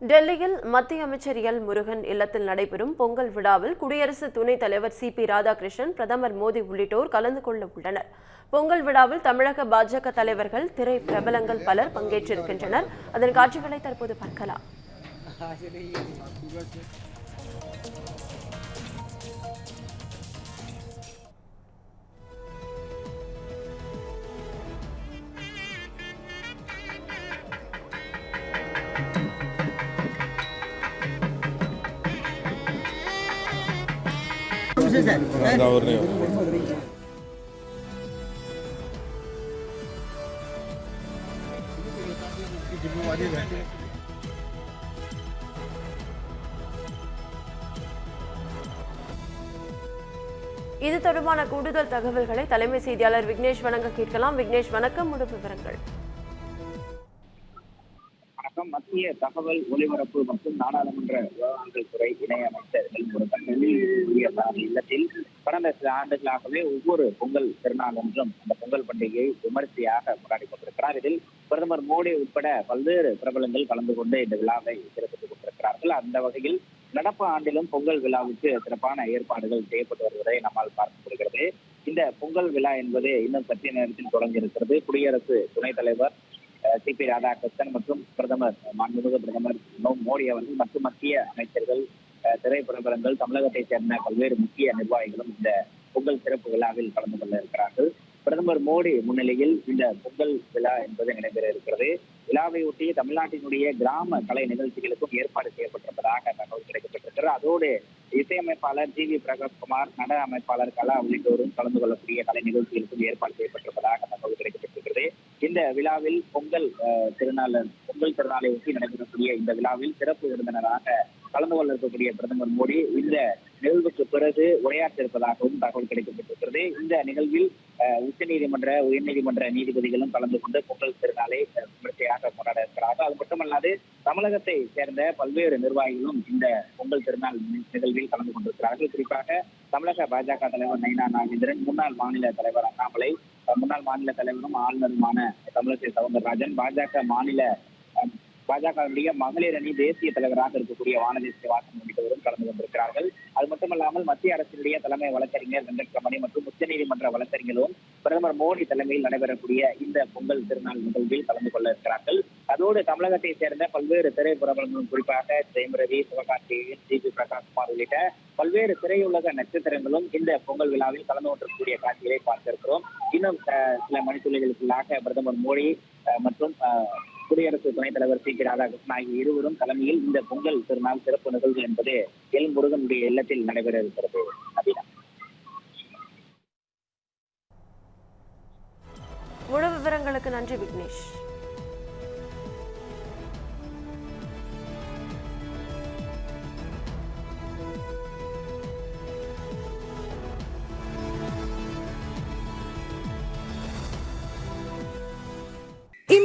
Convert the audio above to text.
டெல்லியில் மத்திய அமைச்சர் எல் முருகன் இல்லத்தில் நடைபெறும் பொங்கல் விழாவில் குடியரசு துணைத் தலைவர் சி பி ராதாகிருஷ்ணன் பிரதமர் மோடி உள்ளிட்டோர் கலந்து கொள்ள உள்ளனர். பொங்கல் விழாவில் தமிழக பாஜக தலைவர்கள் திரை பிரபலங்கள் பலர் பங்கேற்றிருக்கின்றனர். அதன் காட்சிகளை தற்போது பார்க்கலாம். அவர்னே இது தொடர்பான கூடுதல் தகவல்களை தலைமை செய்தியாளர் விக்னேஷ் வணங்க கேட்கலாம். விக்னேஷ் வணக்கம். முழு விவரங்கள். வணக்கம். மத்திய தகவல் ஒலிபரப்பு மற்றும் நாடாளுமன்ற விவகாரங்கள் துறை இணையமைச்சர் முருகன். இல்லத்தில் கடந்த சில ஆண்டுகளாகவே ஒவ்வொரு பொங்கல் திருநாள் என்றும் அந்த பொங்கல் பண்டிகையை விமரிசையாக கொண்டாடி கொண்டிருக்கிறார். இதில் பிரதமர் மோடி உட்பட பல்வேறு பிரபலங்கள் கலந்து கொண்டு இந்த விழாவை சிறப்பித்துக் கொண்டிருக்கிறார்கள். அந்த வகையில் நடப்பு ஆண்டிலும் பொங்கல் விழாவுக்கு சிறப்பான ஏற்பாடுகள் செய்யப்பட்டு வருவதை நம்மால் பார்க்க முடிகிறது. இந்த பொங்கல் விழா என்பது இன்னும் சற்று நேரத்தில் தொடங்கி இருக்கிறது. குடியரசு துணைத் தலைவர் சி பி ராதாகிருஷ்ணன் மற்றும் பிரதமர் மாண்புமிகு பிரதமர் மோடி அவர்கள் மற்றும் மத்திய அமைச்சர்கள் திரைப்பிரபலங்கள் தமிழகத்தைச் சேர்ந்த பல்வேறு முக்கிய நிர்வாகிகளும் இந்த பொங்கல் சிறப்பு விழாவில் கலந்து கொள்ள இருக்கிறார்கள். பிரதமர் மோடி முன்னிலையில் இந்த பொங்கல் விழா என்பது நடைபெற இருக்கிறது. விழாவை ஒட்டி தமிழ்நாட்டினுடைய கிராம கலை நிகழ்ச்சிகளுக்கும் ஏற்பாடு செய்யப்பட்டிருப்பதாக தகவல் கிடைக்கப்பட்டிருக்கிறது. அதோடு இசையமைப்பாளர் ஜி வி பிரகாஷ்குமார் நட அமைப்பாளர் கலா உள்ளிட்டோரும் கலந்து கொள்ளக்கூடிய கலை நிகழ்ச்சிகளுக்கும் ஏற்பாடு செய்யப்பட்டிருப்பதாக தகவல் கிடைக்கப்பட்டிருக்கிறது. இந்த விழாவில் பொங்கல் அஹ், திருநாள் பொங்கல் திருநாளை ஒட்டி நடைபெறக்கூடிய இந்த விழாவில் சிறப்பு விருந்தினராக கலந்து கொள்ள இருக்கக்கூடிய பிரதமர் மோடி இந்த நிகழ்வுக்கு பிறகு உரையாற்ற இருப்பதாகவும் தகவல் கிடைக்கப்பட்டிருக்கிறது. இந்த நிகழ்வில் உச்சநீதிமன்ற உயர்நீதிமன்ற நீதிபதிகளும் கலந்து கொண்டு பொங்கல் திருநாளை விமர்சையாக கொண்டாட இருக்கிறார்கள். அது மட்டுமல்லாது தமிழகத்தை சேர்ந்த பல்வேறு நிர்வாகிகளும் இந்த பொங்கல் திருநாள் நிகழ்வில் கலந்து கொண்டிருக்கிறார்கள். குறிப்பாக தமிழக பாஜக தலைவர் நயினா நாகேந்திரன் முன்னாள் மாநில தலைவர் அண்ணாமலை முன்னாள் மாநில தலைவரும் ஆளுநருமான தமிழிசை சவுந்தரராஜன் பாஜக மாநில பாஜகவினுடைய பாஜகவுடைய மகளிர் அணி தேசிய தலைவராக இருக்கக்கூடிய வானதி ஸ்ரீவாசன் உள்ளிட்டவரும் கலந்து கொண்டிருக்கிறார்கள். அது மட்டுமல்லாமல் மத்திய அரசினுடைய தலைமை வழக்கறிஞர் வெங்கட்ரமணி மற்றும் உச்சநீதிமன்ற வழக்கறிஞரும் பிரதமர் மோடி தலைமையில் நடைபெறக்கூடிய இந்த பொங்கல் திருநாள் நிகழ்வில் கலந்து கொள்ள இருக்கிறார்கள். அதோடு தமிழகத்தை சேர்ந்த பல்வேறு திரைப்படங்களும் குறிப்பாக ஜெயம் ரவி சிவகார்த்திகேயன் ஜி பி பிரகாஷ்குமார் உள்ளிட்ட பல்வேறு திரையுலக நட்சத்திரங்களும் இந்த பொங்கல் விழாவில் கலந்து கொண்டிருக்கக்கூடிய காட்சிகளை பார்த்திருக்கிறோம். இன்னும் அஹ், சில மணித்துளிகளுக்குள்ளாக பிரதமர் மோடி அஹ், மற்றும் குடியரசு துணைத் தலைவர் சி. பி ராதாகிருஷ்ணன் ஆகிய இருவரும் தலைமையில் இந்த பொங்கல் திருநாள் சிறப்பு நிகழ்வு என்பது எல். முருகனுடைய இல்லத்தில் நடைபெற இருக்கிறது அப்படின்னா முழு விவரங்களுக்கு நன்றி விக்னேஷ்.